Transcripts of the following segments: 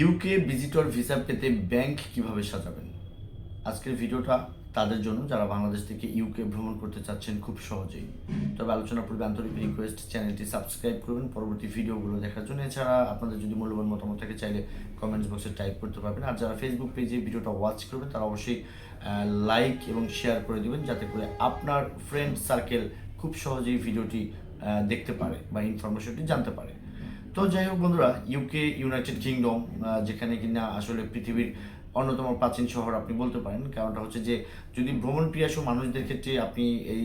UK visitor visa পেতে bank কীভাবে সাজাবেন? আজকের ভিডিওটা তাদের জন্য, যারা বাংলাদেশ থেকে ইউকে ভ্রমণ করতে চাচ্ছেন খুব সহজেই। তবে আলোচনা পূর্বে আন্তরিক রিকোয়েস্ট চ্যানেলটি সাবস্ক্রাইব করবেন। পরবর্তী ভিডিওগুলো দেখার জন্য এছাড়া আপনাদের যদি মূল্যবান মতামত থাকে, চাইলে কমেন্টস বক্সে টাইপ করতে পারবেন। আর যারা ফেসবুক পেজে ভিডিওটা ওয়াচ করবেন, তারা অবশ্যই লাইক এবং শেয়ার করে দিবেন, যাতে করে আপনার ফ্রেন্ড সার্কেল খুব সহজেই ভিডিওটি দেখতে পারে বা ইনফরমেশনটি জানতে পারে। তো যাই হোক বন্ধুরা ইউকে ইউনাইটেড কিংডম যেখানে কিনা আসলে পৃথিবীর অন্যতম প্রাচীন শহর আপনি বলতে পারেন। কারণটা হচ্ছে যে, যদি ভ্রমণ পিয়াসু মানুষদের ক্ষেত্রে আপনি এই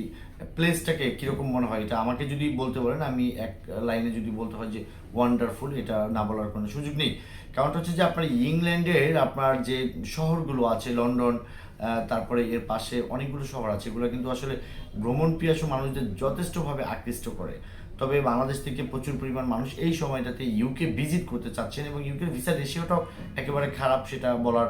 প্লেসটাকে কীরকম মনে হয়, এটা আমাকে যদি বলতে বলেন, আমি এক লাইনে যদি বলতে হয় যে ওয়ান্ডারফুল এটা না বলার কোনো সুযোগ নেই। কারণটা হচ্ছে যে, আপনার ইংল্যান্ডের আপনার যে শহরগুলো আছে, লন্ডন তারপরে এর পাশে অনেকগুলো শহর আছে, এগুলো কিন্তু আসলে ভ্রমণ পিয়াসু মানুষদের যথেষ্টভাবে আকৃষ্ট করে। তবে বাংলাদেশ থেকে প্রচুর পরিমাণ মানুষ এই সময়টাতে ইউকে ভিজিট করতে চাচ্ছেন এবং ইউকে ভিসা রেশিওটাও একেবারে খারাপ সেটা বলার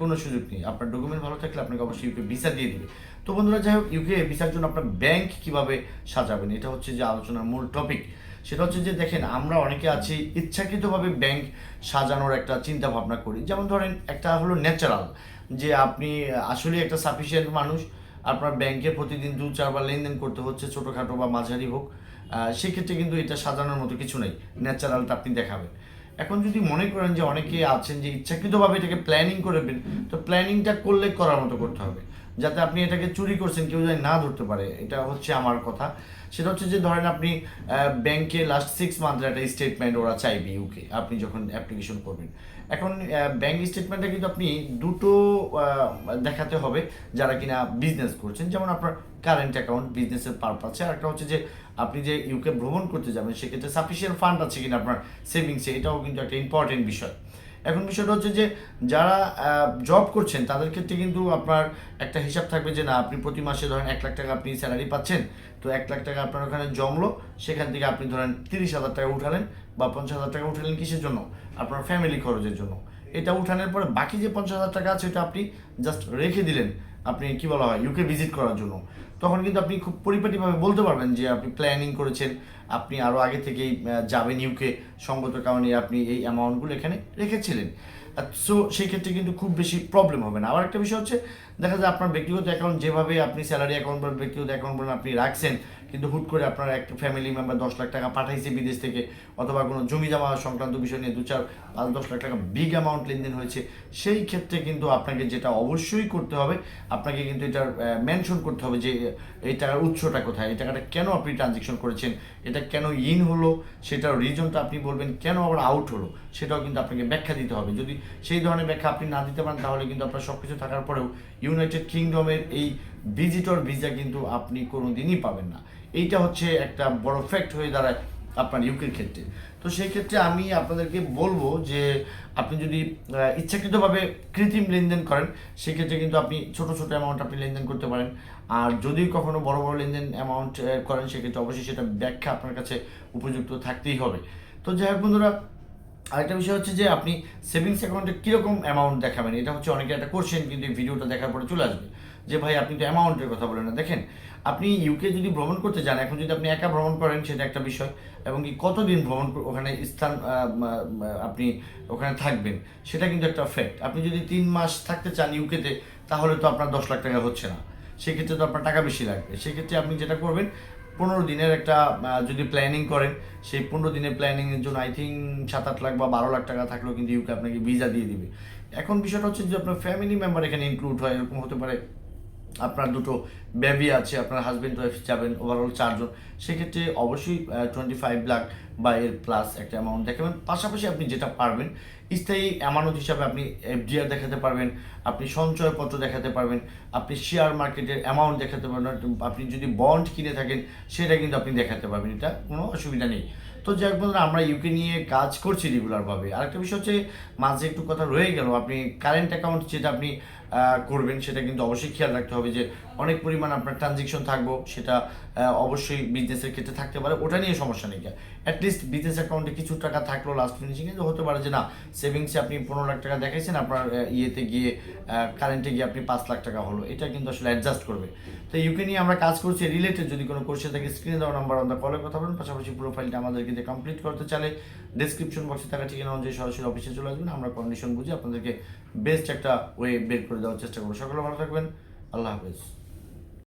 কোনো সুযোগ নেই। আপনার ডকুমেন্ট ভালো থাকলে আপনাকে অবশ্যই ইউকে ভিসা দিয়ে দেবে। তো বন্ধুরা, যাই হোক ইউকে ভিসার জন্য আপনার ব্যাংক কীভাবে সাজাবেন, এটা হচ্ছে যে আলোচনার মূল টপিক সেটা হচ্ছে যে, দেখেন, আমরা অনেকে আছি ইচ্ছাকৃতভাবে ব্যাংক সাজানোর একটা চিন্তা ভাবনা করি। যেমন ধরেন, একটা হলো ন্যাচারাল যে আপনি আসলে একটা সাফিসিয়েন্ট মানুষ, আপনার ব্যাংকে প্রতিদিন দু চারবার লেনদেন করতে হচ্ছে, ছোটোখাটো বা মাঝারি হোক। সেক্ষেত্রে কিন্তু এটা সাজানোর মতো কিছু নেই। ন্যাচারালটা আপনি দেখাবেন। এখন যদি মনে করেন যে অনেকে আছেন যে ইচ্ছাকৃতভাবে এটাকে প্ল্যানিং করবেন তো প্ল্যানিংটা করলে করার মতো করতে হবে। যাতে আপনি এটাকে চুরি করছেন, কেউ যেন না ধরতে পারে, এটা হচ্ছে আমার কথা। সেটা হচ্ছে যে ধরেন আপনি ব্যাংকে লাস্ট সিক্স মান্থের একটা স্টেটমেন্ট ওরা চাইবে ইউকে আপনি যখন অ্যাপ্লিকেশন করবেন। এখন ব্যাংক স্টেটমেন্টটা কিন্তু আপনি দুটো দেখাতে হবে যারা কিনা বিজনেস করছেন। যেমন আপনার কারেন্ট অ্যাকাউন্ট বিজনেসের পারপাসে আর একটা হচ্ছে যে আপনি যে ইউকে ভ্রমণ করতে যাবেন, সেক্ষেত্রে সাফিসিয়েন্ট ফান্ড আছে কিনা আপনার সেভিংসে এটাও কিন্তু একটা ইম্পর্টেন্ট বিষয়। এখন বিষয়টা হচ্ছে যে যারা জব করছেন, তাদের ক্ষেত্রে কিন্তু আপনার একটা হিসাব থাকবে যে না, আপনি প্রতি মাসে ধরেন এক লাখ টাকা আপনি স্যালারি পাচ্ছেন, তো এক লাখ টাকা আপনার ওখানে জমলো, সেখান থেকে আপনি ধরেন তিরিশ হাজার টাকা উঠালেন বা পঞ্চাশ হাজার টাকা উঠালেন কিসের জন্য? আপনার ফ্যামিলি খরচের জন্য। এটা উঠানোর পরে বাকি যে পঞ্চাশ হাজার টাকা আছে সেটা আপনি জাস্ট রেখে দিলেন। আপনি কি বলা হয় ইউকে ভিজিট করার জন্য। তখন কিন্তু আপনি খুব পরিপাটিভাবে বলতে পারবেন যে আপনি প্ল্যানিং করেছেন, আপনি আরও আগে থেকেই যাবেন ইউকে সঙ্গত কারণে আপনি এই অ্যামাউন্টগুলো এখানে রেখেছিলেন। সো সেই ক্ষেত্রে কিন্তু খুব বেশি প্রবলেম হবে না। আবার একটা বিষয় হচ্ছে, দেখা যায় আপনার ব্যক্তিগত অ্যাকাউন্ট যেভাবে আপনি স্যালারি অ্যাকাউন্ট বা ব্যক্তিগত অ্যাকাউন্ট বলেন আপনি রাখছেন কিন্তু হুট করে আপনার একটা ফ্যামিলি মেম্বার দশ লাখ টাকা পাঠাইছে বিদেশ থেকে, অথবা কোনো জমি জমা সংক্রান্ত বিষয় নিয়ে দু চার, পাঁচ, দশ লাখ টাকা বিগ অ্যামাউন্ট লেনদেন হয়েছে, সেই ক্ষেত্রে কিন্তু আপনাকে যেটা অবশ্যই করতে হবে, আপনাকে কিন্তু এটার মেনশন করতে হবে যে, এই টাকার উৎসটা কোথায়, এই টাকাটা কেন আপনি ট্রানজেকশন করেছেন, এটা কেন ইন হলো, সেটার রিজনটা আপনি বলবেন, কেন আবার আউট হলো, সেটাও কিন্তু আপনাকে ব্যাখ্যা দিতে হবে। যদি সেই ধরনের ব্যাখ্যা আপনি না দিতে পারেন, তাহলে কিন্তু আপনার সব কিছু থাকার পরেও ইউনাইটেড কিংডমের এই ভিজিটর ভিসা কিন্তু আপনি কোনো দিনই পাবেন না। এইটা হচ্ছে একটা বড় ফ্যাক্ট হয়ে দাঁড়ায় আপনার ইউকের ক্ষেত্রে। তো সেই ক্ষেত্রে আমি আপনাদেরকে বলব যে, আপনি যদি ইচ্ছাকৃতভাবে কৃত্রিম লেনদেন করেন, সেক্ষেত্রে কিন্তু আপনি ছোট ছোট অ্যামাউন্ট আপনি লেনদেন করতে পারেন। আর যদি কখনো বড় বড় লেনদেন অ্যামাউন্ট করেন, সেক্ষেত্রে অবশ্যই সেটা ব্যাখ্যা আপনার কাছে উপযুক্ত থাকতেই হবে। তো যাই হোক বন্ধুরা আরেকটা বিষয় হচ্ছে যে আপনি সেভিংস অ্যাকাউন্টে কীরকম অ্যামাউন্ট দেখাবেন? এটা হচ্ছে অনেকে একটা কোশ্চেন কিন্তু এই ভিডিওটা দেখার পরে চলে আসবে। যে ভাই, আপনি তো অ্যামাউন্টের কথা বলেন না। দেখেন, আপনি ইউকে যদি ভ্রমণ করতে যান, এখন যদি আপনি একা ভ্রমণ করেন, সেটা একটা বিষয়। এবং কি কতদিন ভ্রমণ ওখানে স্থান আপনি ওখানে থাকবেন, সেটা কিন্তু একটা ফ্যাক্ট আপনি যদি তিন মাস থাকতে চান ইউকেতে তাহলে তো আপনার দশ লাখ টাকা হচ্ছে না। সেক্ষেত্রে তো আপনার টাকা বেশি লাগবে। সেক্ষেত্রে আপনি যেটা করবেন পনেরো দিনের একটা যদি প্ল্যানিং করেন, সেই পনেরো দিনের প্ল্যানিংয়ের জন্য আই থিঙ্ক সাত আট লাখ বা বারো লাখ টাকা থাকলেও কিন্তু ইউকে আপনাকে ভিসা দিয়ে দিবে। এখন বিষয়টা হচ্ছে যে আপনার ফ্যামিলি মেম্বার এখানে ইনক্লুড হয়, এরকম হতে পারে আপনার দুটো বেবি আছে, আপনার হাজব্যান্ড ওয়াইফ যাবেন ওভারঅল চারজন। সেক্ষেত্রে অবশ্যই টোয়েন্টি ফাইভ লাখ বা এর প্লাস একটা অ্যামাউন্ট দেখাবেন পাশাপাশি আপনি যেটা পারবেন স্থায়ী অ্যামাউন্ট হিসাবে আপনি এফডিআর দেখাতে পারবেন আপনি সঞ্চয়পত্র দেখাতে পারবেন আপনি শেয়ার মার্কেটের অ্যামাউন্ট দেখাতে পারবেন আপনি যদি বন্ড কিনে থাকেন সেটা কিন্তু আপনি দেখাতে পারবেন এটা কোনো অসুবিধা নেই। তো যাই বন্ধুরা, আমরা ইউকে নিয়ে কাজ করছি রেগুলারভাবে আরেকটা বিষয় হচ্ছে মাঝে একটু কথা রয়ে গেল আপনি কারেন্ট অ্যাকাউন্ট যেটা আপনি করবেন সেটা কিন্তু অবশ্যই খেয়াল রাখতে হবে যে অনেক পরিমাণ আপনার ট্রানজেকশন থাকব, সেটা অবশ্যই বিজনেসের ক্ষেত্রে থাকতে পারে, ওটা নিয়ে সমস্যা নেই। অ্যাটলিস্ট বিজনেস অ্যাকাউন্টে কিছু টাকা থাকল লাস্ট ফিনিশিংয়ে হতে পারে যে না সেভিংসে আপনি পনেরো লাখ টাকা দেখাইছেন, আপনার ইয়েতে গিয়ে কারেন্টে গিয়ে আপনি পাঁচ লাখ টাকা হলো। এটা কিন্তু আসলে অ্যাডজাস্ট করবে। তো ইউকে নিয়ে আমরা কাজ করছি রিলেটেড যদি কোনো কোর্সে থাকে স্ক্রিনে দেওয়া নাম্বার আমরা কলে কথা বলেন পাশাপাশি প্রোফাইলটা আমাদেরকে দিয়ে কমপ্লিট করতে চাইলে ডিসক্রিপশন বক্সে থাকা ঠিকানা অনুযায়ী সরাসরি অফিসে চলে আসবেন। আমরা কন্ডিশন বুঝে আপনাদেরকে বেস্ট একটা ওয়ে বের করে দেওয়ার চেষ্টা করব। সকলে ভালো থাকবেন। আল্লাহ হাফেজ।